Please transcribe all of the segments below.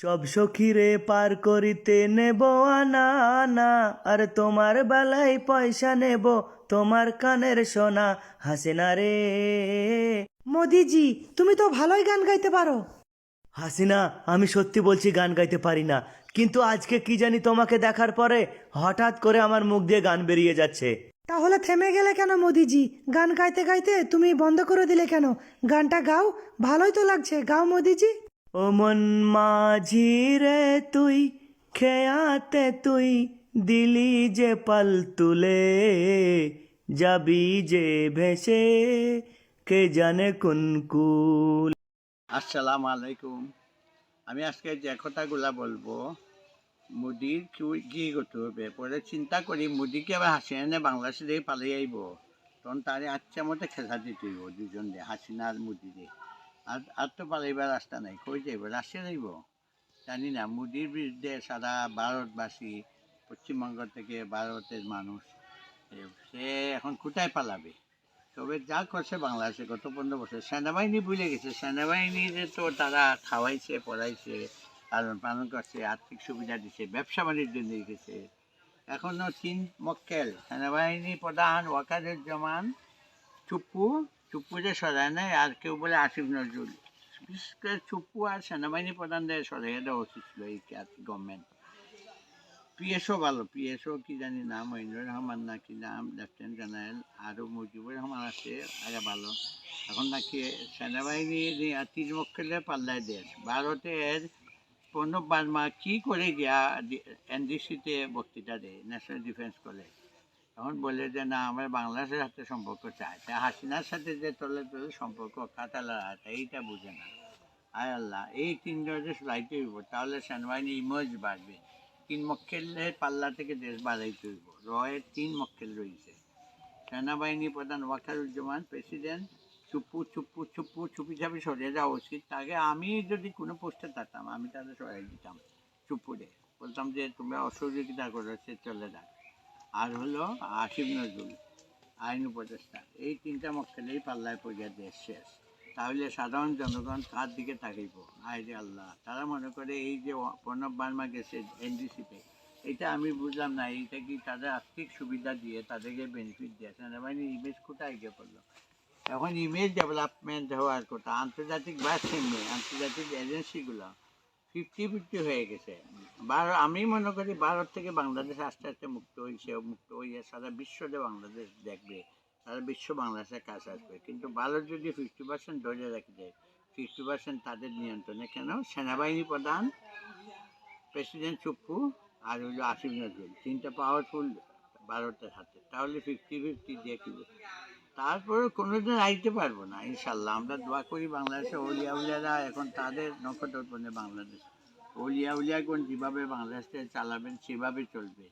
সব সখীরে পার করিতে নেব আনা আনা। আর তোমার বেলায় পয়সা নেব তোমার কানের সোনা। হাসিনা রে। মোদিজি তুমি তো ভালোই গান গাইতে পারো। হাসিনা আমি সত্যি বলছি গান গাইতে পারি না। কিন্তু আজকে কি জানি তোমাকে দেখার পরে হঠাৎ করে আমার মুখ দিয়ে গান বেরিয়ে যাচ্ছে। তাহলে থেমে গেলে কেন মোদিজি? গান গাইতে গাইতে তুমি বন্ধ করে দিলে কেন? গানটা গাও ভালোই তো লাগছে। গাও মোদিজি। মন মাঝি রে তুই, খেয়াতে তুই দিলি যে পাল তুলে, যাবি যে ভেসে, কে জানে কোন কুল। আসসালামু আলাইকুম। আমি আজকে যে কথাগুলা বলব, মোদির কি- করতে হবে? পরে চিন্তা করি মোদিকে আবার হাসিনা এনে বাংলাদেশে পালিয়ে আইব? তখন তারে আচ্ছা মতো খেলা দিতে দুজন দিয়ে, হাসিনা আর মোদি দিয়ে। আর আর তো পালাইবার রাস্তা নাই। কই যাইব? রাশিয়া যাইব? জানি না, মোদির বিরুদ্ধে সারা ভারতবাসী, পশ্চিমবঙ্গ থেকে ভারতের মানুষ সে এখন কোথায় পালাবে? তবে যা করছে বাংলাদেশে, গত পনেরো বছর। সেনাবাহিনী ভুলে গেছে। সেনাবাহিনীর তো তারা খাওয়াইছে, পড়াইছে, লালন পালন করছে, আর্থিক সুবিধা দিছে, ব্যবসা বাণিজ্য নিয়ে গেছে। এখনও তিন মক্কেল। সেনাবাহিনী প্রধান ওয়াকারুজ্জামান চুপ্পু চুপ্পু যে সরায় নাই, আর কেউ বলে আসিফ নজরুল। বিশেষ করে চুপ্পু আর সেনাবাহিনী প্রধানদের সরাইয়া দেওয়া উচিত ছিল এই গভর্নমেন্ট পিএসও ভালো, পিএসও কি জানি নাম, মহিনুর রহমান না কি নাম লেফটেন্যান্ট জেনারেল আরও মুজিবুর রহমান আছে, আগে ভালো। এখন নাকি সেনাবাহিনী তিন মক্কেলের পাল্লায় দেশ। ভারতের প্রণব বার্মা কি করে গিয়া এনডিসিতে বক্তৃতা দেয় ন্যাশনাল ডিফেন্স কলেজ এখন বলে যে, না, আমরা বাংলাদেশের সাথে সম্পর্ক চাই। তা হাসিনার সাথে যে তলে তলে সম্পর্ক আছে, এইটা বুঝে না। আয় আল্লাহ, এই তিনজন যে লাইতে হইব তাহলে সেনাবাহিনী ইমেজ বাড়বে। তিন মক্কেলের পাল্লা থেকে দেশ বাড়াইতে হইব। রয়ের তিন মক্কেল রয়েছে। সেনাবাহিনী প্রধান ওয়াকারুজ্জামান, প্রেসিডেন্ট চুপ্পু চুপ্পু চুপ্পু চুপি চাপি সরিয়ে যাওয়া উচিত। তাকে আমি যদি কোনো পোস্টে থাকতাম, আমি তাদের সরাই দিতাম চুপ্পুরে বলতাম যে, তোমরা অসহযোগিতা করেছে চলে যাক। আর হলো আসিফ নজরুল আইন উপদেষ্টা এই তিনটা মক্কেলেই পাল্লায় পড়িয়া দেশ শেষ। তাহলে সাধারণ জনগণ কার দিকে তাকাইব? আয় রে আল্লাহ, তারা মনে করে এই যে প্রণব বার্মা গেছে এনডিসিতে এটা আমি বুঝলাম না, এইটা কি তাদের আর্থিক সুবিধা দিয়ে তাদেরকে বেনিফিট দিয়ে? সেনাবাহিনীর ইমেজ কোথায় গিয়ে পড়ল? এখন ইমেজ ডেভেলপমেন্ট হওয়ার কথা, আন্তর্জাতিক ভারসাম্য, আন্তর্জাতিক এজেন্সিগুলো ফিফটি ফিফটি হয়ে গেছে। ভারত আমি মনে করি ভারত থেকে বাংলাদেশ আস্তে আস্তে মুক্ত হয়েছে মুক্ত হয়ে সারা বিশ্বতে বাংলাদেশ দেখবে, সারা বিশ্ব বাংলাদেশের কাজ আসবে। কিন্তু ভারত যদি ফিফটি পার্সেন্ট ধরে রাখে দেয় ফিফটি পার্সেন্ট তাদের নিয়ন্ত্রণে, কেন? সেনাবাহিনী প্রধান, প্রেসিডেন্ট চুপ্পু আর হইল আসিফ নজরুল, তিনটা পাওয়ারফুল ভারতের হাতে। তাহলে ফিফটি ফিফটি দিয়ে কি তারপরে কোনোদিন আইতে পারব না, ইনশাল্লাহ। আমরা দোয়া করি বাংলাদেশে অলিয়া উলিয়ারা এখন তাদের নক্ষত্রপণে বাংলাদেশ। অলিয়া উলিয়াগণ যেভাবে বাংলাদেশকে চালাবেন, সেভাবে চলবে।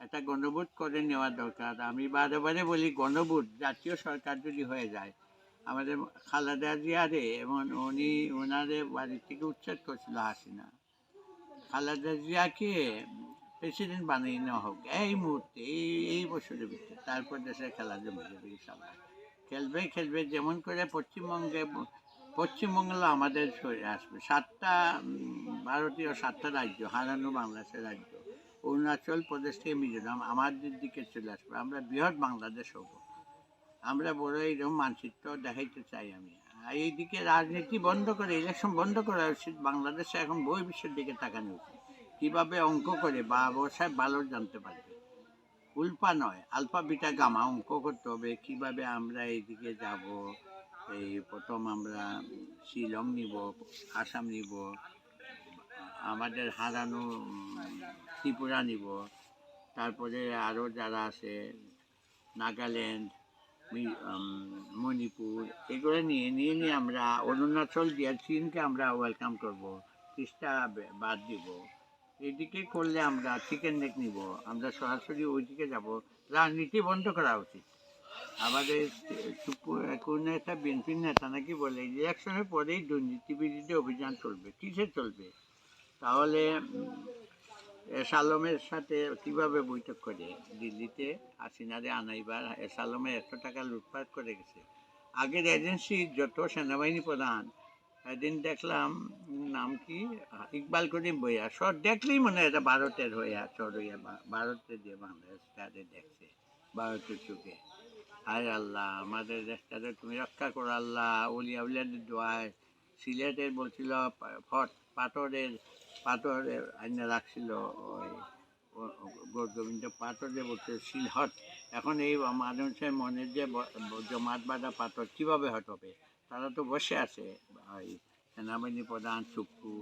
একটা গণভোট করে নেওয়া দরকার। আমি বারে বারে বলি, গণভোট, জাতীয় সরকার যদি হয়ে যায়, আমাদের খালেদা জিয়ারে এবং উনি ওনারে বাড়ি থেকে উচ্ছেদ করছিল হাসিনা। খালেদা জিয়াকে প্রেসিডেন্ট বানিয়ে নেওয়া হোক। এই মুহূর্তে, এই এই বছরের ভিতরে। তারপর দেশের খেলা জমে যাবে ইনশাল্লাহ খেলবে খেলবে, যেমন করে পশ্চিমবঙ্গে পশ্চিমবঙ্গ আমাদের শরীরে আসবে। সাতটা ভারতীয় সাতটা রাজ্য, হারানো বাংলাদেশের রাজ্য। অরুণাচল প্রদেশ থেকে মিজোরাম, আমাদের দিকে চলে আসবে। আমরা বৃহৎ বাংলাদেশ হব। আমরা বড় এইরকম মানচিত্র দেখাইতে চাই আমি। এইদিকে রাজনীতি বন্ধ করে ইলেকশন বন্ধ করা উচিত। বাংলাদেশে এখন বহির্বিশ্বের দিকে তাকানো উচিত। কীভাবে অঙ্ক করে বা বসায় ভালো জানতে পারবে? উল্পা নয়, আলফা, বিটা, গামা অঙ্ক করতে হবে। কীভাবে আমরা এইদিকে যাব? এই প্রথম আমরা শিলং নিব, আসাম নিব, আমাদের হারানো, ত্রিপুরা নিব। তারপরে আরও যারা আছে, নাগাল্যান্ড মণিপুর, এগুলো নিয়ে নিয়ে নিয়ে আমরা অরুণাচল দিয়ে চীনকে আমরা ওয়েলকাম করব। তিস্তা বাদ দিব। এদিকে করলে আমরা চিকেন নেক নিব। আমরা সরাসরি ওইদিকে যাব। রাজনীতি বন্ধ করা উচিত। আমাদের কোনো একটা বিএনপির নেতা নাকি বলে ইলেকশনের পরেই দুর্নীতি বিরুদ্ধে অভিযান চলবে। কিসে চলবে? তাহলে এস আলমের সাথে কীভাবে বৈঠক করে? দিল্লিতে হাসিনারে আনাইবার, এস আলমে একশো টাকা লুটপাট করে গেছে। আগের এজেন্সি যত সেনাবাহিনী প্রধান একদিন দেখলাম, নাম কি? ইকবাল করিম বইয়া। সব দেখলেই মনে হয় এটা ভারতের হইয়া চর হইয়া ভারতের যে বাংলাদেশ তাদের দেখছে, ভারতের চোখে। হায় আল্লাহ, আমাদের দেশটাকে তুমি রক্ষা করো আল্লাহ উলিয়া উলিয়াদের দোয়ায়। সিলেটের বলছিল ফট, পাথরের পাথরের আইনে রাখছিল ওই গোবিন্দ পাথরে বলছিল সিলহট। এখন এই মানুষের মনে যে জমাট বাঁধা পাথর কীভাবে হটবে তারা তো বসে আছে। ওই সেনাবাহিনী প্রধান সুক্কু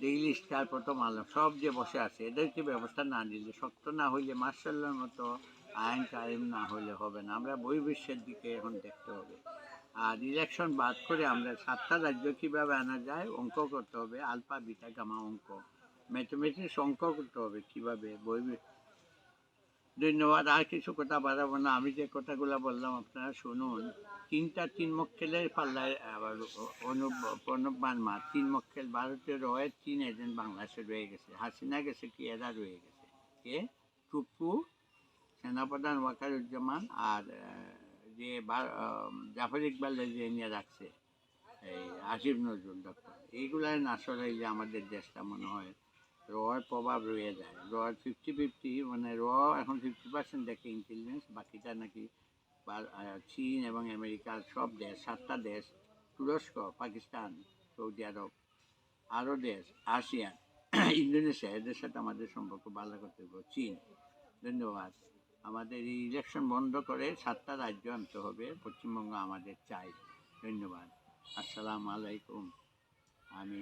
ডেইলি স্টার প্রথম আলো, সব যে বসে আছে, এদেরকে ব্যবস্থা না নিলে শক্ত না হইলে মার্শাল্লার মতো আইন কায়েম না হলে হবে না। আমরা বহির্বিশ্বের দিকে এখন দেখতে হবে। আর ইলেকশন বাদ করে আমরা সাতটা রাজ্য কীভাবে আনা যায়, অঙ্ক করতে হবে। আলফা, বিটা, গামা অঙ্ক। ম্যাথমেটিক্স অঙ্ক করতে হবে কীভাবে? বহির্বিশ্ব ধন্যবাদ, আর কিছু কথা বাড়াবো না। আমি যে কথাগুলো বললাম, আপনারা শুনুন। তিনটা তিন মক্কেলের পাল্লায়, আবার অনুপ প্রণব বার্মা, তিন মক্কেল ভারতীয় রয়ে তিন এজেন্ট বাংলাদেশে রয়ে গেছে। হাসিনা গেছে কি এরা রয়ে গেছে? কে? টুপু, সেনাপ্রধান ওয়াকারুজ্জামান আর যে জাফর ইকবালের যে নিয়ে রাখছে, এই আসিফ নজরুল ডক্টর এইগুলাই না সরাইলে আমাদের দেশটা মনে হয় রয়ের প্রভাব রয়ে যায়। রয়ের ফিফটি ফিফটি মানে র এখন ফিফটি পার্সেন্ট দেখে ইন্টেলিজেন্স বাকিটা নাকি চীন এবং আমেরিকার সব দেশ, সাতটা দেশ, তুরস্ক, পাকিস্তান, সৌদি আরব আরও দেশ আসিয়ান ইন্দোনেশিয়া, এদের সাথে আমাদের সম্পর্ক ভালো করতে হবে। চীন, ধন্যবাদ। আমাদের এই ইলেকশন বন্ধ করে সাতটা রাজ্য আনতে হবে, পশ্চিমবঙ্গ আমাদের চাই। ধন্যবাদ। আসসালামু আলাইকুম। আমি